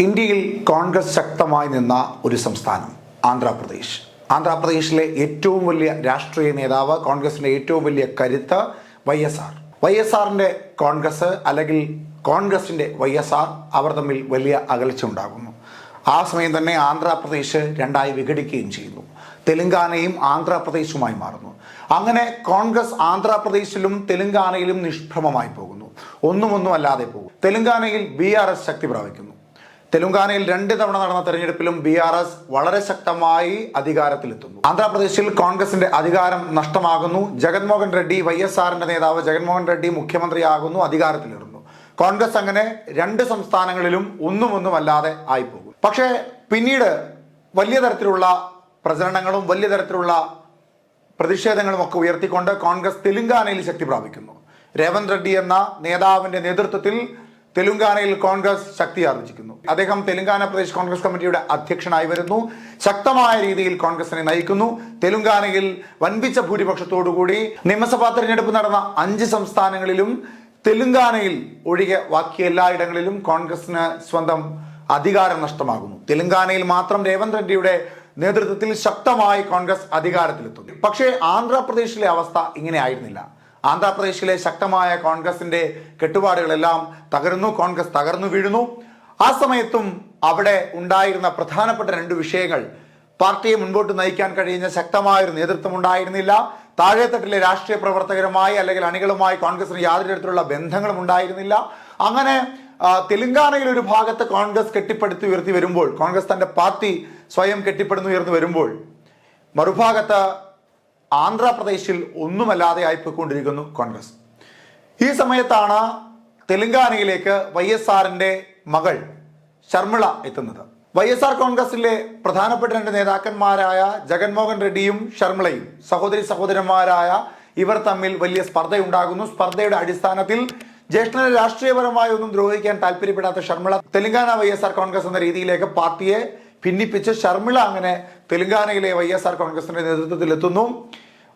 ഇന്ത്യയിൽ കോൺഗ്രസ് ശക്തമായി നിന്ന ഒരു സംസ്ഥാനം ആന്ധ്രാപ്രദേശ്. ആന്ധ്രാപ്രദേശിലെ ഏറ്റവും വലിയ രാഷ്ട്രീയ നേതാവ് കോൺഗ്രസിന്റെ ഏറ്റവും വലിയ കരുത്ത് Y S R. Y S ആറിന്റെ കോൺഗ്രസ് അല്ലെങ്കിൽ കോൺഗ്രസിന്റെ വൈ എസ് ആർ അവർ തമ്മിൽ വലിയ അകൽച്ച ഉണ്ടാകുന്നു. ആ സമയം തന്നെ ആന്ധ്രാപ്രദേശ് രണ്ടായി വിഘടിക്കുകയും ചെയ്യുന്നു. തെലങ്കാനയും ആന്ധ്രാപ്രദേശുമായി മാറുന്നു. അങ്ങനെ കോൺഗ്രസ് ആന്ധ്രാപ്രദേശിലും തെലങ്കാനയിലും നിഷ്ഭ്രമമായി പോകുന്നു. ഒന്നുമൊന്നും ഒന്നും അല്ലാതെ പോകും തെലങ്കാനയിൽ ബി ആർ എസ് ശക്തി പ്രാപിക്കുന്നു. തെലങ്കാനയിൽ രണ്ട് തവണ നടന്ന തെരഞ്ഞെടുപ്പിലും ബി ആർ എസ് വളരെ ശക്തമായി അധികാരത്തിലെത്തുന്നു. ആന്ധ്രാപ്രദേശിൽ കോൺഗ്രസിന്റെ അധികാരം നഷ്ടമാകുന്നു. ജഗൻമോഹൻ റെഡ്ഡി വൈ എസ് ആറിന്റെ നേതാവ് ജഗൻമോഹൻ റെഡ്ഡി മുഖ്യമന്ത്രിയാകുന്നു അധികാരത്തിലിരുന്നു കോൺഗ്രസ് അങ്ങനെ രണ്ട് സംസ്ഥാനങ്ങളിലും ഒന്നും ഒന്നും അല്ലാതെ ആയിപ്പോകും. പക്ഷേ പിന്നീട് വലിയ തരത്തിലുള്ള പ്രചരണങ്ങളും വലിയ തരത്തിലുള്ള പ്രതിഷേധങ്ങളും ഒക്കെ ഉയർത്തിക്കൊണ്ട് കോൺഗ്രസ് തെലുങ്കാനയിൽ ശക്തി പ്രാപിക്കുന്നു. രേവന്ത് റെഡ്ഡി എന്ന നേതാവിന്റെ നേതൃത്വത്തിൽ തെലുങ്കാനയിൽ കോൺഗ്രസ് ശക്തി ആർജിക്കുന്നു. അദ്ദേഹം തെലുങ്കാന പ്രദേശ് കോൺഗ്രസ് കമ്മിറ്റിയുടെ അധ്യക്ഷനായി വരുന്നു. ശക്തമായ രീതിയിൽ കോൺഗ്രസിനെ നയിക്കുന്നു. തെലുങ്കാനയിൽ വൻപിച്ച ഭൂരിപക്ഷത്തോടുകൂടി നിയമസഭാ തെരഞ്ഞെടുപ്പ് നടന്ന അഞ്ച് സംസ്ഥാനങ്ങളിലും തെലുങ്കാനയിൽ ഒഴികെ ബാക്കി എല്ലായിടങ്ങളിലും കോൺഗ്രസിന് സ്വന്തം അധികാരം നഷ്ടമാകുന്നു. തെലുങ്കാനയിൽ മാത്രം രേവന്ത് റെഡ്ഡിയുടെ നേതൃത്വത്തിൽ ശക്തമായി കോൺഗ്രസ് അധികാരത്തിലെത്തുന്നു. പക്ഷേ ആന്ധ്രാപ്രദേശിലെ അവസ്ഥ ഇങ്ങനെ ആയിരുന്നില്ല. ആന്ധ്രാപ്രദേശിലെ ശക്തമായ കോൺഗ്രസിന്റെ കെട്ടുപാടുകളെല്ലാം തകരുന്നു കോൺഗ്രസ് തകർന്നു വീഴുന്നു. ആ സമയത്തും അവിടെ ഉണ്ടായിരുന്ന പ്രധാനപ്പെട്ട രണ്ട് വിഷയങ്ങൾ പാർട്ടിയെ മുൻപോട്ട് നയിക്കാൻ കഴിയുന്ന ശക്തമായ ഒരു നേതൃത്വം ഉണ്ടായിരുന്നില്ല. താഴെത്തട്ടിലെ രാഷ്ട്രീയ പ്രവർത്തകരുമായി അല്ലെങ്കിൽ അണികളുമായി കോൺഗ്രസിന് യാതൊരു തരത്തിലുള്ള ബന്ധങ്ങളും ഉണ്ടായിരുന്നില്ല. അങ്ങനെ തെലുങ്കാനയിൽ ഒരു ഭാഗത്ത് കോൺഗ്രസ് കെട്ടിപ്പടുത്തി ഉയർത്തി വരുമ്പോൾ കോൺഗ്രസ് തന്റെ പാർട്ടി സ്വയം കെട്ടിപ്പടുന്നു ഉയർന്നു വരുമ്പോൾ മറുഭാഗത്ത് ആന്ധ്രാപ്രദേശിൽ ഒന്നുമല്ലാതെ ആയിപ്പോയിക്കൊണ്ടിരിക്കുന്നു കോൺഗ്രസ്. ഈ സമയത്താണ് തെലങ്കാനയിലേക്ക് വൈ എസ് ആറിന്റെ മകൾ ശർമിള എത്തുന്നത്. വൈ എസ് ആർ കോൺഗ്രസിലെ പ്രധാനപ്പെട്ട രണ്ട് നേതാക്കന്മാരായ ജഗൻമോഹൻ റെഡ്ഡിയും ശർമിളയും സഹോദരി സഹോദരന്മാരായ ഇവർ തമ്മിൽ വലിയ സ്പർദ്ധയുണ്ടാകുന്നു. സ്പർദ്ധയുടെ അടിസ്ഥാനത്തിൽ ജ്യേഷ്ഠനെ രാഷ്ട്രീയപരമായി ഒന്നും ദ്രോഹിക്കാൻ താല്പര്യപ്പെടാത്ത Sharmila Telangana Y S R Congress എന്ന രീതിയിലേക്ക് പാർട്ടിയെ ഭിന്നിപ്പിച്ച് ശർമിള അങ്ങനെ തെലങ്കാനയിലെ വൈ എസ് ആർ കോൺഗ്രസിന്റെ നേതൃത്വത്തിൽ എത്തുന്നു.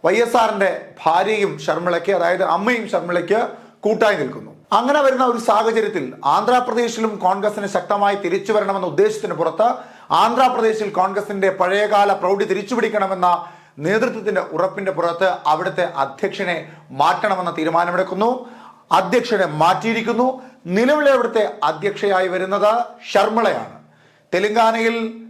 വൈ എസ് ആറിന്റെ ഭാര്യയും ശർമ്മിളയ്ക്ക് അതായത് അമ്മയും ശർമ്മിളയ്ക്ക് കൂട്ടായി നിൽക്കുന്നു. അങ്ങനെ വരുന്ന ഒരു സാഹചര്യത്തിൽ ആന്ധ്രാപ്രദേശിലും കോൺഗ്രസിന് ശക്തമായി തിരിച്ചു വരണമെന്ന ഉദ്ദേശത്തിന് പുറത്ത് ആന്ധ്രാപ്രദേശിൽ കോൺഗ്രസിന്റെ പഴയകാല പ്രൗഢി തിരിച്ചുപിടിക്കണമെന്ന നേതൃത്വത്തിന്റെ ഉറപ്പിന്റെ പുറത്ത് അവിടുത്തെ അധ്യക്ഷനെ മാറ്റണമെന്ന തീരുമാനമെടുക്കുന്നു. അധ്യക്ഷനെ മാറ്റിയിരിക്കുന്നു. നിലവിലെ അവിടുത്തെ അധ്യക്ഷയായി വരുന്നത് ശർമ്മളയാണ് തെലങ്കാനയിൽ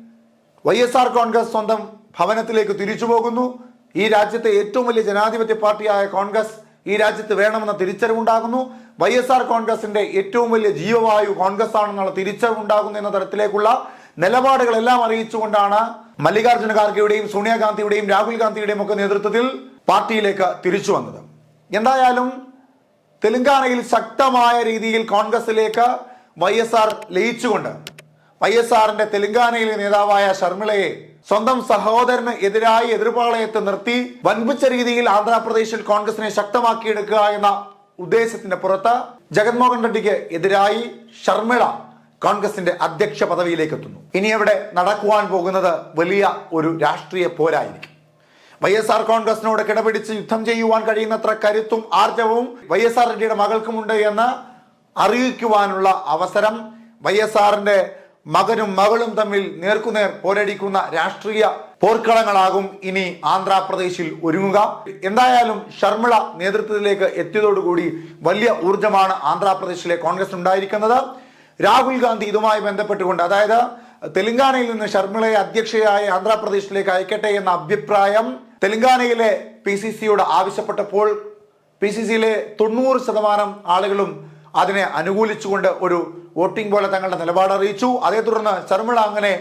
വൈ എസ് ആർ കോൺഗ്രസ് സ്വന്തം ഭവനത്തിലേക്ക് തിരിച്ചു പോകുന്നു. ഈ രാജ്യത്തെ ഏറ്റവും വലിയ ജനാധിപത്യ പാർട്ടിയായ കോൺഗ്രസ് ഈ രാജ്യത്ത് വേണമെന്ന തിരിച്ചറിവുണ്ടാകുന്നു. വൈ എസ് ആർ കോൺഗ്രസിന്റെ ഏറ്റവും വലിയ ജീവവായു കോൺഗ്രസ് ആണെന്നുള്ള തിരിച്ചറിവുണ്ടാകുന്നു എന്ന തരത്തിലേക്കുള്ള നിലപാടുകളെല്ലാം അറിയിച്ചുകൊണ്ടാണ് മല്ലികാർജുന ഖാർഗെയുടെയും സോണിയാഗാന്ധിയുടെയും രാഹുൽ ഗാന്ധിയുടെയും ഒക്കെ നേതൃത്വത്തിൽ പാർട്ടിയിലേക്ക് തിരിച്ചു വന്നത്. എന്തായാലും തെലങ്കാനയിൽ ശക്തമായ രീതിയിൽ കോൺഗ്രസിലേക്ക് വൈ എസ് ആർ ലയിച്ചുകൊണ്ട് വൈ എസ് ആറിന്റെ തെലങ്കാനയിലെ നേതാവായ ശർമിളയെ സ്വന്തം സഹോദരന് എതിരായി എതിർപാളയത്ത് നിർത്തി വൻപിച്ച രീതിയിൽ ആന്ധ്രാപ്രദേശിൽ കോൺഗ്രസിനെ ശക്തമാക്കിയെടുക്കുക എന്ന ഉദ്ദേശത്തിന്റെ പുറത്ത് ജഗൻമോഹൻ റെഡ്ഡിക്ക് എതിരായി ഷർമിള കോൺഗ്രസിന്റെ അധ്യക്ഷ പദവിയിലേക്ക് എത്തുന്നു ഇനി അവിടെ നടക്കുവാൻ പോകുന്നത് വലിയ ഒരു രാഷ്ട്രീയ പോരായിരിക്കും. വൈ എസ് ആർ കോൺഗ്രസിനോട് കിടപിടിച്ച് യുദ്ധം ചെയ്യുവാൻ കഴിയുന്നത്ര കരുത്തും ആർജവും വൈ എസ് ആർ റെഡ്ഡിയുടെ മകൾക്കുമുണ്ട് എന്ന് അറിയിക്കുവാനുള്ള അവസരം വൈ എസ് ആറിന്റെ മകനും മകളും തമ്മിൽ നേർക്കുനേർ പോരടിക്കുന്ന രാഷ്ട്രീയ പോർക്കളങ്ങളാകും ഇനി ആന്ധ്രാപ്രദേശിൽ ഒരുങ്ങുക. എന്തായാലും ശർമിള നേതൃത്വത്തിലേക്ക് എത്തിയതോടുകൂടി വലിയ ഊർജമാണ് ആന്ധ്രാപ്രദേശിലെ കോൺഗ്രസ് ഉണ്ടായിരിക്കുന്നത്. രാഹുൽ ഗാന്ധി ഇതുമായി ബന്ധപ്പെട്ടുകൊണ്ട് അതായത് തെലങ്കാനയിൽ നിന്ന് ശർമിളയെ അധ്യക്ഷയായി ആന്ധ്രാപ്രദേശിലേക്ക് അയക്കട്ടെ എന്ന അഭിപ്രായം തെലങ്കാനയിലെ പി സി സിയോട് ആവശ്യപ്പെട്ടപ്പോൾ പി സി സിയിലെ തൊണ്ണൂറ് ശതമാനം ആളുകളും അതിനെ അനുകൂലിച്ചുകൊണ്ട് ഒരു വോട്ടിംഗ് പോലെ തങ്ങളുടെ നിലപാട് അറിയിച്ചു. അതേ തുടർന്ന് ശർമിള അങ്ങനെ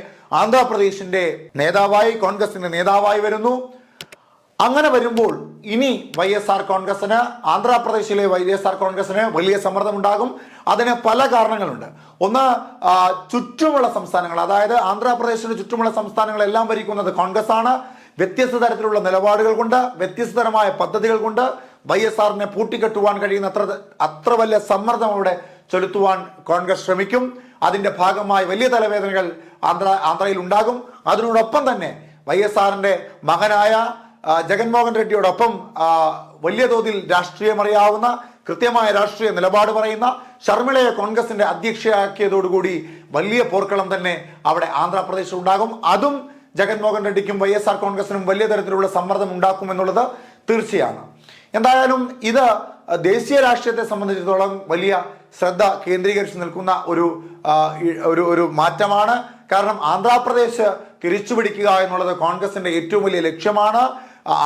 ആന്ധ്രാപ്രദേശിന്റെ നേതാവായി കോൺഗ്രസിന്റെ നേതാവായി വരുന്നു. അങ്ങനെ വരുമ്പോൾ ഇനി വൈ എസ് ആർ കോൺഗ്രസിന് ആന്ധ്രാപ്രദേശിലെ വൈ എസ് ആർ കോൺഗ്രസിന് വലിയ സമ്മർദ്ദമുണ്ടാകും. അതിന് പല കാരണങ്ങളുണ്ട്. ഒന്ന് ചുറ്റുമുള്ള സംസ്ഥാനങ്ങൾ അതായത് ആന്ധ്രാപ്രദേശിന് ചുറ്റുമുള്ള സംസ്ഥാനങ്ങളെല്ലാം ഭരിക്കുന്നത് കോൺഗ്രസ് ആണ് വ്യത്യസ്ത തരത്തിലുള്ള നിലപാടുകൾ കൊണ്ട് വ്യത്യസ്ത തരമായ പദ്ധതികൾ കൊണ്ട് വൈ എസ് ആറിനെ പൂട്ടിക്കെട്ടുവാൻ കഴിയുന്ന അത്ര അത്ര വലിയ സമ്മർദ്ദം അവിടെ ചെലുത്തുവാൻ കോൺഗ്രസ് ശ്രമിക്കും. അതിന്റെ ഭാഗമായി വലിയ തലവേദനകൾ ആന്ധ്ര ആന്ധ്രയിൽ ഉണ്ടാകും. അതിനോടൊപ്പം തന്നെ വൈ എസ് ആറിന്റെ മകനായ ജഗൻമോഹൻ റെഡ്ഡിയോടൊപ്പം വലിയ തോതിൽ രാഷ്ട്രീയമറിയാവുന്ന കൃത്യമായ രാഷ്ട്രീയ നിലപാട് പറയുന്ന ഷർമിളയെ കോൺഗ്രസിന്റെ അധ്യക്ഷയാക്കിയതോടുകൂടി വലിയ പോർക്കളം തന്നെ അവിടെ ആന്ധ്രാപ്രദേശിൽ ഉണ്ടാകും. അതും ജഗൻമോഹൻ റെഡ്ഡിക്കും വൈ എസ് ആർ കോൺഗ്രസിനും വലിയ തരത്തിലുള്ള സമ്മർദ്ദം ഉണ്ടാക്കുമെന്നുള്ളത് തീർച്ചയാണ്. എന്തായാലും ഇത് ദേശീയ രാഷ്ട്രീയത്തെ സംബന്ധിച്ചിടത്തോളം വലിയ ശ്രദ്ധ കേന്ദ്രീകരിച്ച് നിൽക്കുന്ന ഒരു ഒരു ഒരു മാറ്റമാണ്. കാരണം ആന്ധ്രാപ്രദേശ് തിരിച്ചുപിടിക്കുക എന്നുള്ളത് കോൺഗ്രസിന്റെ ഏറ്റവും വലിയ ലക്ഷ്യമാണ്.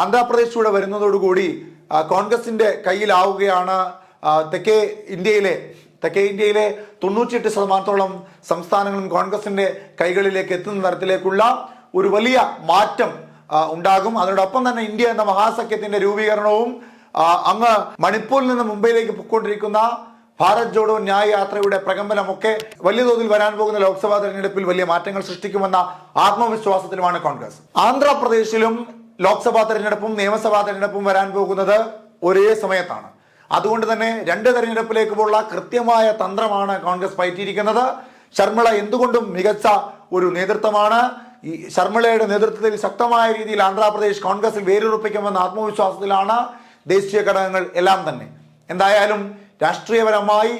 ആന്ധ്രാപ്രദേശ് കൂടെ വരുന്നതോടുകൂടി കോൺഗ്രസിന്റെ കയ്യിലാവുകയാണ് തെക്കേ ഇന്ത്യയിലെ തെക്കേ ഇന്ത്യയിലെ തൊണ്ണൂറ്റിയെട്ട് ശതമാനത്തോളം സംസ്ഥാനങ്ങളും കോൺഗ്രസിന്റെ കൈകളിലേക്ക് എത്തുന്ന തരത്തിലേക്കുള്ള ഒരു വലിയ മാറ്റം ഉണ്ടാകും. അതിനോടൊപ്പം തന്നെ ഇന്ത്യ എന്ന മഹാസഖ്യത്തിന്റെ രൂപീകരണവും അങ്ങ് മണിപ്പൂരിൽ നിന്ന് മുംബൈയിലേക്ക് പൊക്കൊണ്ടിരിക്കുന്ന ഭാരത് ജോഡോ ന്യായ യാത്രയുടെ പ്രകമ്പനമൊക്കെ വലിയ തോതിൽ വരാൻ പോകുന്ന ലോക്സഭാ തെരഞ്ഞെടുപ്പിൽ വലിയ മാറ്റങ്ങൾ സൃഷ്ടിക്കുമെന്ന ആത്മവിശ്വാസത്തിലുമാണ് കോൺഗ്രസ്. ആന്ധ്രാപ്രദേശിലും ലോക്സഭാ തെരഞ്ഞെടുപ്പും നിയമസഭാ തെരഞ്ഞെടുപ്പും വരാൻ പോകുന്നത് ഒരേ സമയത്താണ്. അതുകൊണ്ട് തന്നെ രണ്ട് തെരഞ്ഞെടുപ്പിലേക്ക് പോലുള്ള കൃത്യമായ തന്ത്രമാണ് കോൺഗ്രസ് പയറ്റിയിരിക്കുന്നത്. ശർമ്മിള എന്തുകൊണ്ടും മികച്ച ഒരു നേതൃത്വമാണ്. ഈ ശർമ്മിളയുടെ നേതൃത്വത്തിൽ ശക്തമായ രീതിയിൽ ആന്ധ്രാപ്രദേശ് കോൺഗ്രസിൽ വേരുറപ്പിക്കുമെന്ന ആത്മവിശ്വാസത്തിലാണ് ദേശീയ ഘടകങ്ങൾ എല്ലാം തന്നെ. എന്തായാലും രാഷ്ട്രീയപരമായി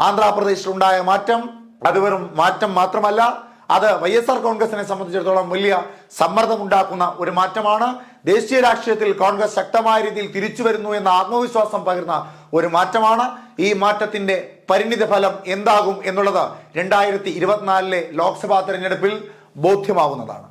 ആന്ധ്രാപ്രദേശിലുണ്ടായ മാറ്റം അത് വെറും മാറ്റം മാത്രമല്ല അത് വൈ എസ് ആർ കോൺഗ്രസിനെ സംബന്ധിച്ചിടത്തോളം വലിയ സമ്മർദ്ദം ഉണ്ടാക്കുന്ന ഒരു മാറ്റമാണ്. ദേശീയ രാഷ്ട്രീയത്തിൽ കോൺഗ്രസ് ശക്തമായ രീതിയിൽ തിരിച്ചു വരുന്നു എന്ന ആത്മവിശ്വാസം പകരുന്ന ഒരു മാറ്റമാണ്. ഈ മാറ്റത്തിന്റെ പരിണിത ഫലം എന്താകും എന്നുള്ളത് രണ്ടായിരത്തി ഇരുപത്തിനാലിലെ ലോക്സഭാ തെരഞ്ഞെടുപ്പിൽ ബോധ്യമാവുന്നതാണ്.